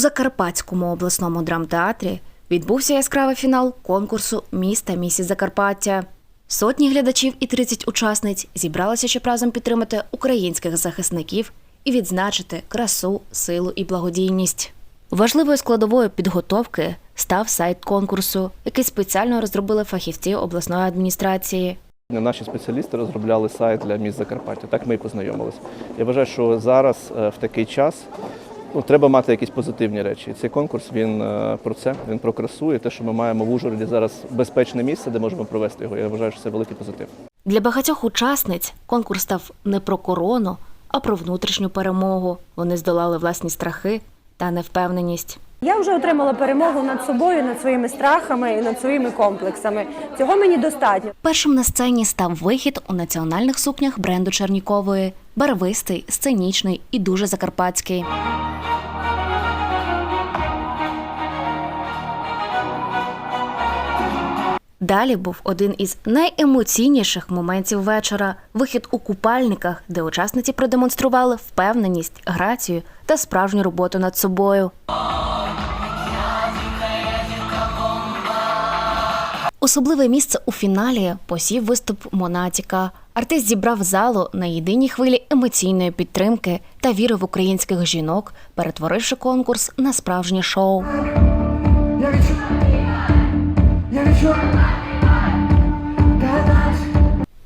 Закарпатському обласному драмтеатрі відбувся яскравий фінал конкурсу Міста місіс Закарпаття. Сотні глядачів і 30 учасниць зібралися, щоб разом підтримати українських захисників і відзначити красу, силу і благодійність. Важливою складовою підготовки став сайт конкурсу, який спеціально розробили фахівці обласної адміністрації. Наші спеціалісти розробляли сайт для міст Закарпаття. Так ми і познайомилися. Я вважаю, що зараз е, в такий час ну, треба мати якісь позитивні речі. І цей конкурс він е, про це, він про красу і те, що ми маємо в Ужгороді зараз безпечне місце, де можемо провести його. Я вважаю, що це великий позитив. Для багатьох учасниць конкурс став не про корону, а про внутрішню перемогу. Вони здолали власні страхи та невпевненість. Я вже отримала перемогу над собою, над своїми страхами і над своїми комплексами. Цього мені достатньо. Першим на сцені став вихід у національних сукнях бренду Чернікової. Барвистий, сценічний і дуже закарпатський. Далі був один із найемоційніших моментів вечора вихід у купальниках, де учасниці продемонстрували впевненість, грацію та справжню роботу над собою. Особливе місце у фіналі посів виступ Монатіка. Артист зібрав залу на єдиній хвилі емоційної підтримки та віри в українських жінок, перетворивши конкурс на справжнє шоу. Я відчув. Я відчув.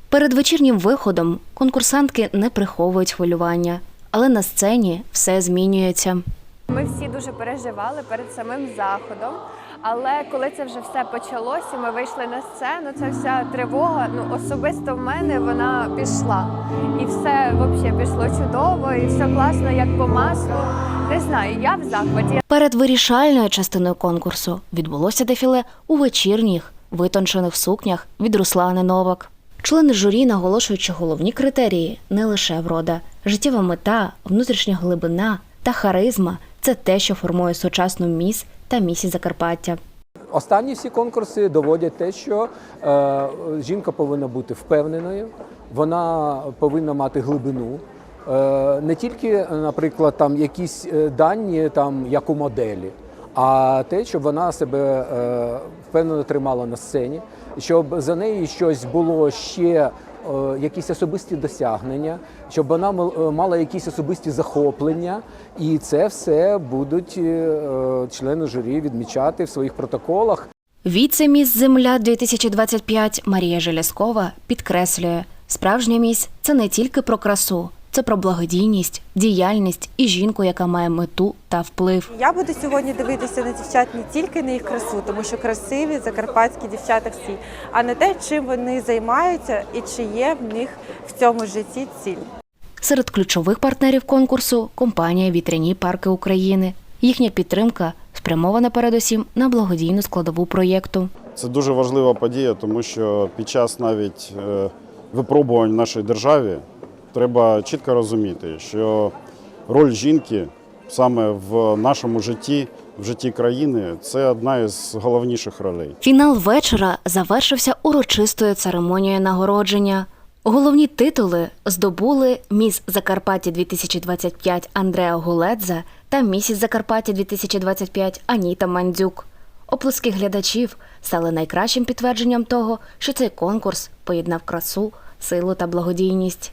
Перед вечірнім виходом конкурсантки не приховують хвилювання, але на сцені все змінюється. Ми всі дуже переживали перед самим заходом. Але коли це вже все почалося, ми вийшли на сцену, ця вся тривога, ну особисто в мене вона пішла. І все взагалі пішло чудово, і все класно, як по маслу. Не знаю, я в захваті. Перед вирішальною частиною конкурсу відбулося дефіле у вечірніх витончених сукнях від Руслани Новак. Члени журі наголошують, що головні критерії не лише врода, життєва мета, внутрішня глибина та харизма це те, що формує сучасну міс та місі Закарпаття. Останні всі конкурси доводять те, що е, жінка повинна бути впевненою, вона повинна мати глибину. Е, не тільки, наприклад, там якісь е, дані, там як у моделі, а те, щоб вона себе е, впевнено тримала на сцені, щоб за нею щось було ще. Е, Якісь особисті досягнення, щоб вона е, мала якісь особисті захоплення, і це все будуть е, члени журі відмічати в своїх протоколах. Віце-міс Земля 2025 Марія Желязкова підкреслює, справжня місць це не тільки про красу, це про благодійність, діяльність і жінку, яка має мету та вплив. Я буду сьогодні дивитися на дівчат не тільки на їх красу, тому що красиві закарпатські дівчата всі, а на те, чим вони займаються і чи є в них в цьому житті ціль. Серед ключових партнерів конкурсу компанія Вітряні парки України. Їхня підтримка спрямована передусім на благодійну складову проєкту. Це дуже важлива подія, тому що під час навіть е, випробувань в нашій державі треба чітко розуміти, що роль жінки саме в нашому житті, в житті країни це одна із головніших ролей. Фінал вечора завершився урочистою церемонією нагородження. Головні титули здобули міс Закарпаття 2025 Андреа Гуледза та місіс Закарпаття 2025 Аніта Мандзюк. Оплески глядачів стали найкращим підтвердженням того, що цей конкурс поєднав красу, силу та благодійність.